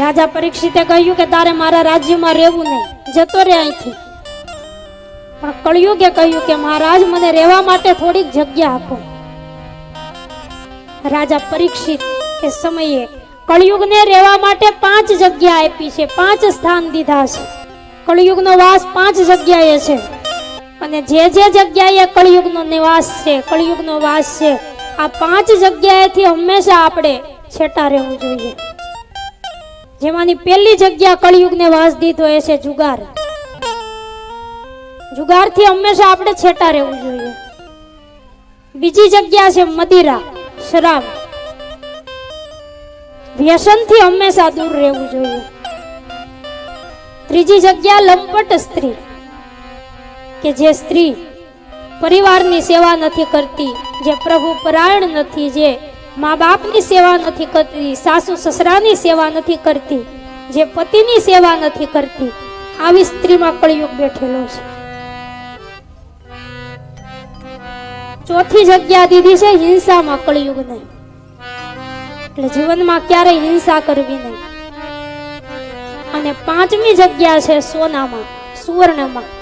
રાજા પરીક્ષિતે કહ્યું કે તારે મારા રાજ્યમાં રહેવું નહીં. જતો રહે અહીંથી. પણ કળિયુગે કહ્યું કે મહારાજ, મને રહેવા માટે થોડીક જગ્યા આપો. રાજા પરીક્ષિત એ સમયે કળિયુગને રહેવા માટે પાંચ જગ્યા આપી છે, પાંચ સ્થાન દીધા છે. કળિયુગનો વાસ પાંચ જગ્યાએ છે. અને જે જે જગ્યાએ કળિયુગનો નિવાસ છે, કળિયુગનો વાસ છે, આ પાંચ જગ્યાએથી હંમેશા આપણે છેટા રહેવું જોઈએ. જેમાંની પહેલી જગ્યા કળિયુગને વાસ દીધો એ છે જુગાર. જુગારથી હંમેશા આપણે છેટા રહેવું જોઈએ. બીજી જગ્યા છે મદિરા, શરાબ. વ્યસનથી હંમેશા દૂર રહેવું જોઈએ. ત્રીજી જગ્યા લંપટ સ્ત્રી, કે જે સ્ત્રી પરિવારની સેવા નથી કરતી, જે પ્રભુ પરાયણ નથી, જે મા બાપની સેવા નથી કરતી, સાસુ સસરાની સેવા નથી કરતી, જે પતિની સેવા નથી કરતી. આવી સ્ત્રીમાં કળિયુગ બેઠેલો છે. ચોથી જગ્યા દીધી છે, હિંસામાં કળિયુગ નહીં. એટલે જીવનમાં ક્યારેય હિંસા કરવી નહીં. અને પાંચમી જગ્યા છે, સોનામાં, સુવર્ણમાં.